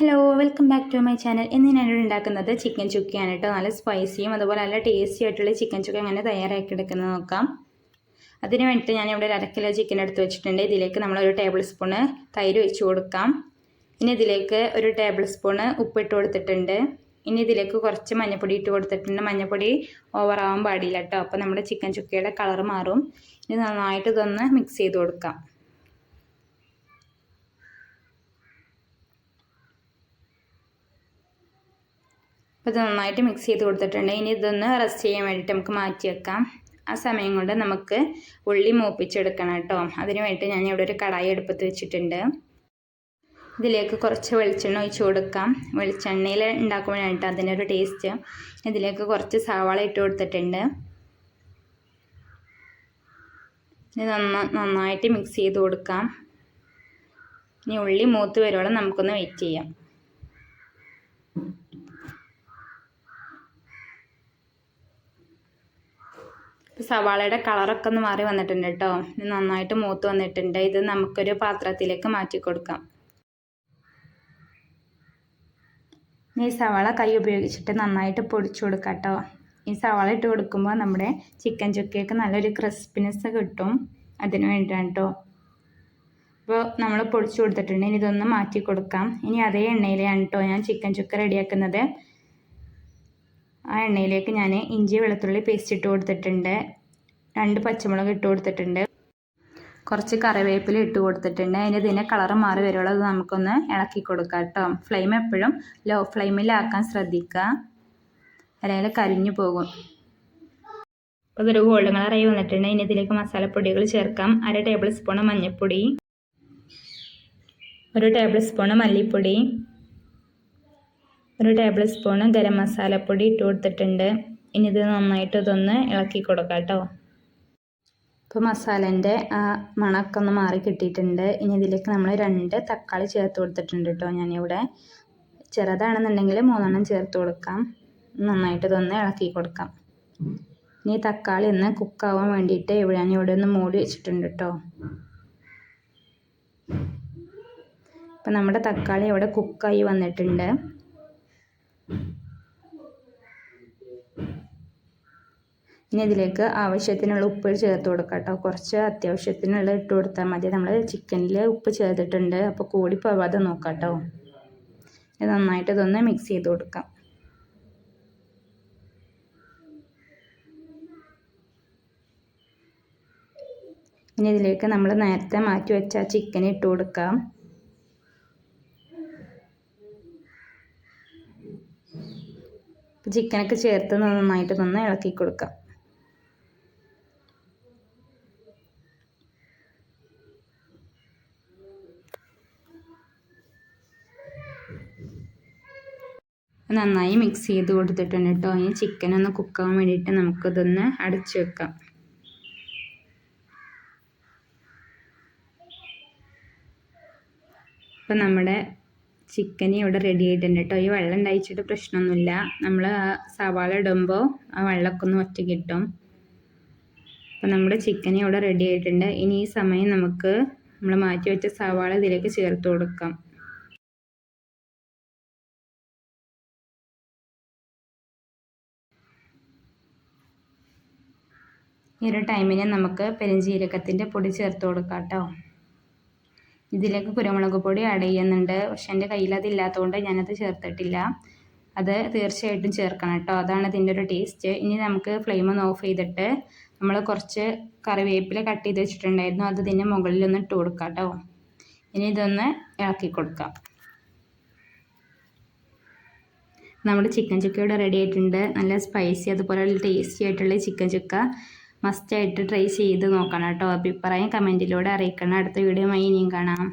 Hello welcome back to my channel ഇന്ന് ഞാനിവിടെ ഉണ്ടാക്കുന്നത് ചിക്കൻ ചുക്കയാണ് കേട്ടോ നല്ല സ്പൈസിയും അതുപോലെ നല്ല ടേസ്റ്റി ആയിട്ടുള്ള ചിക്കൻ ചുക്ക എങ്ങനെ തയ്യാറാക്കി എടുക്കുന്നത് നോക്കാം. അതിന് വേണ്ടിയിട്ട് ഞാനിവിടെ ഒരു അര കിലോ ചിക്കൻ എടുത്ത് വെച്ചിട്ടുണ്ട്. ഇതിലേക്ക് നമ്മളൊരു ടേബിൾ സ്പൂണ് തൈര് ഒഴിച്ച് കൊടുക്കാം. ഇനി ഇതിലേക്ക് ഒരു ടേബിൾ സ്പൂണ് ഉപ്പിട്ട് കൊടുത്തിട്ടുണ്ട്. ഇനി ഇതിലേക്ക് കുറച്ച് മഞ്ഞപ്പൊടി ഇട്ട് കൊടുത്തിട്ടുണ്ട്. മഞ്ഞപ്പൊടി ഓവറാവാൻ പാടില്ല കേട്ടോ അപ്പോൾ നമ്മുടെ ചിക്കൻ ചുക്കയുടെ കളർ മാറും. ഇനി നന്നായിട്ട് ഇതൊന്ന് മിക്സ് ചെയ്ത് കൊടുക്കാം. ഇത് നന്നായിട്ട് മിക്സ് ചെയ്ത് കൊടുത്തിട്ടുണ്ട്. ഇനി ഇതൊന്ന് റെസ്റ്റ് ചെയ്യാൻ വേണ്ടിയിട്ട് നമുക്ക് മാറ്റി വെക്കാം. ആ സമയം കൊണ്ട് നമുക്ക് ഉള്ളി മൂപ്പിച്ചെടുക്കണം കേട്ടോ. അതിന് വേണ്ടിയിട്ട് ഞാൻ ഇവിടെ ഒരു കടായി എടുപ്പത്ത് വെച്ചിട്ടുണ്ട്. ഇതിലേക്ക് കുറച്ച് വെളിച്ചെണ്ണ ഒഴിച്ച് കൊടുക്കാം. വെളിച്ചെണ്ണയിൽ ഉണ്ടാക്കുമ്പോഴാണ് അതിന്റെ ഒരു ടേസ്റ്റ് ഇതിലേക്ക് കുറച്ച് സവാള ഇട്ട് കൊടുത്തിട്ടുണ്ട്. ഇത് നന്നായിട്ട് മിക്സ് ചെയ്ത് കൊടുക്കാം. ഇനി ഉള്ളി മൂത്ത് വരുവോളം നമുക്കൊന്ന് വെയിറ്റ് ചെയ്യാം. സവാളയുടെ കളറൊക്കെ ഒന്ന് മാറി വന്നിട്ടുണ്ട് കേട്ടോ. നന്നായിട്ട് മൂത്ത് വന്നിട്ടുണ്ട്. ഇത് നമുക്കൊരു പാത്രത്തിലേക്ക് മാറ്റി കൊടുക്കാം. ഈ സവാള കൈ ഉപയോഗിച്ചിട്ട് നന്നായിട്ട് പൊടിച്ചു കൊടുക്കാം കേട്ടോ. ഈ സവാള ഇട്ട് കൊടുക്കുമ്പോൾ നമ്മുടെ ചിക്കൻ ചുക്കയൊക്കെ നല്ലൊരു ക്രിസ്പിനെസ് കിട്ടും. അതിന് വേണ്ടിയാണ് കേട്ടോ. അപ്പോൾ നമ്മൾ പൊടിച്ചു കൊടുത്തിട്ടുണ്ട്. ഇനി ഇതൊന്ന് മാറ്റി കൊടുക്കാം. ഇനി അതേ എണ്ണയിലാണ് കേട്ടോ ഞാൻ ചിക്കൻ ചുക്ക റെഡിയാക്കുന്നത്. ആ എണ്ണയിലേക്ക് ഞാൻ ഇഞ്ചി വെളുത്തുള്ളി പേസ്റ്റ് ഇട്ട് കൊടുത്തിട്ടുണ്ട്. രണ്ട് പച്ചമുളക് ഇട്ട് കൊടുത്തിട്ടുണ്ട്. കുറച്ച് കറിവേപ്പില ഇട്ട് കൊടുത്തിട്ടുണ്ട്. അതിന് ഇതിന്റെ കളർ മാറി വരുമ്പോൾ അത് നമുക്കൊന്ന് ഇളക്കി കൊടുക്കാം കേട്ടോ. ഫ്ലെയിം എപ്പോഴും ലോ ഫ്ലെയിമിലാക്കാൻ ശ്രദ്ധിക്കുക. അല്ലെങ്കിൽ കരിഞ്ഞു പോകും. അപ്പോൾ ഇതൊരു ഗോൾഡൻ കളറായി വന്നിട്ടുണ്ട്. ഇനി ഇതിലേക്ക് മസാലപ്പൊടികൾ ചേർക്കാം. അര ടേബിൾ സ്പൂൺ മഞ്ഞൾപ്പൊടി. ഒരു ടേബിൾ സ്പൂൺ മല്ലിപ്പൊടി. ഒരു ടേബിൾ സ്പൂൺ ഗരം മസാലപ്പൊടി ഇട്ട് കൊടുത്തിട്ടുണ്ട്. ഇനി ഇത് നന്നായിട്ട് ഇതൊന്ന് ഇളക്കി കൊടുക്കാം കേട്ടോ. ഇപ്പോൾ മസാലേന്റെ ആ മണമൊക്കെ ഒന്ന് മാറി കിട്ടിയിട്ടുണ്ട്. ഇനി ഇതിലേക്ക് നമ്മൾ രണ്ട് തക്കാളി ചേർത്ത് കൊടുത്തിട്ടുണ്ട് കേട്ടോ ഞാനിവിടെ. ചെറുതാണെന്നുണ്ടെങ്കിൽ മൂന്നെണ്ണം ചേർത്ത് കൊടുക്കാം. നന്നായിട്ട് ഇതൊന്ന് ഇളക്കി കൊടുക്കാം. ഇനി തക്കാളി ഒന്ന് കുക്കാവാൻ വേണ്ടിയിട്ട് ഇവിടെ ഞാൻ ഇവിടെ ഒന്ന് മൂടി വെച്ചിട്ടുണ്ട് കേട്ടോ. ഇപ്പം നമ്മുടെ തക്കാളി ഇവിടെ കുക്കായി വന്നിട്ടുണ്ട്. ഇനി ഇതിലേക്ക് ആവശ്യത്തിനുള്ള ഉപ്പ് ചേർത്ത് കൊടുക്കാം കേട്ടോ. കുറച്ച് അത്യാവശ്യത്തിനുള്ള ഇട്ട് കൊടുത്താൽ മതി. നമ്മൾ ചിക്കനിൽ ഉപ്പ് ചേർത്തിട്ടുണ്ട്. അപ്പോൾ കൂടി പോവാതെ നോക്കാം കേട്ടോ. ഇത് നന്നായിട്ട് ഇതൊന്ന് മിക്സ് ചെയ്ത് കൊടുക്കാം. ഇനി ഇതിലേക്ക് നമ്മൾ നേരത്തെ മാറ്റി വെച്ച ചിക്കൻ ഇട്ട് കൊടുക്കാം. ചിക്കനൊക്കെ ചേർത്ത് നന്നായിട്ട് നന്നായി ഇളക്കി കൊടുക്കാം. നന്നായി മിക്സ് ചെയ്ത് കൊടുത്തിട്ടുണ്ട് കേട്ടോ ഇനി ചിക്കൻ ഒന്ന് കുക്കാൻ വേണ്ടിയിട്ട് നമുക്കിതൊന്ന് അടച്ചു വെക്കാം. ഇപ്പം നമ്മുടെ ചിക്കൻ ഇവിടെ റെഡി ആയിട്ടുണ്ട് കേട്ടോ ഈ വെള്ളം ഉണ്ടായിച്ചിട്ട് പ്രശ്നമൊന്നുമില്ല. നമ്മൾ ആ സവാള ഇടുമ്പോൾ ആ വെള്ളമൊക്കെ ഒന്ന് ഒറ്റ കിട്ടും. അപ്പം നമ്മുടെ ചിക്കൻ ഇവിടെ റെഡി ആയിട്ടുണ്ട്. ഇനി ഈ സമയം നമുക്ക് നമ്മൾ മാറ്റി വെച്ച സവാള ഇതിലേക്ക് ചേർത്ത് കൊടുക്കാം. ഈ ഒരു ടൈമിന് നമുക്ക് പെരുംജീരകത്തിന്റെ പൊടി ചേർത്ത് കൊടുക്കാം കേട്ടോ ഇതിലേക്ക് കുരുമുളക് പൊടി ആഡ് ചെയ്യുന്നുണ്ട്. പക്ഷെ എന്റെ കയ്യിൽ അതില്ലാത്തതുകൊണ്ട് ഞാനത് ചേർത്തിട്ടില്ല. അത് തീർച്ചയായിട്ടും ചേർക്കണം കേട്ടോ. അതാണ് ഇതിന്റെ ഒരു ടേസ്റ്റ് ഇനി നമുക്ക് ഫ്ലെയിം ഒന്ന് ഓഫ് ചെയ്തിട്ട് നമ്മൾ കുറച്ച് കറിവേപ്പില കട്ട് ചെയ്ത് വെച്ചിട്ടുണ്ടായിരുന്നു. അത് ഇതിന്റെ മുകളിലൊന്ന് ഇട്ട് കൊടുക്കാം കേട്ടോ. ഇനി ഇതൊന്ന് ഇളക്കി കൊടുക്കാം. നമ്മുടെ ചിക്കൻ ചുക്ക ഇവിടെ റെഡി ആയിട്ടുണ്ട്. നല്ല സ്പൈസി അതുപോലെ ടേസ്റ്റി ആയിട്ടുള്ള ചിക്കൻ ചുക്ക. മസ്റ്റായിട്ട് ട്രൈ ചെയ്ത് നോക്കണം കേട്ടോ. അഭിപ്രായം കമന്റിലൂടെ അറിയിക്കണം. അടുത്ത വീഡിയോ ഇനിയും കാണാം.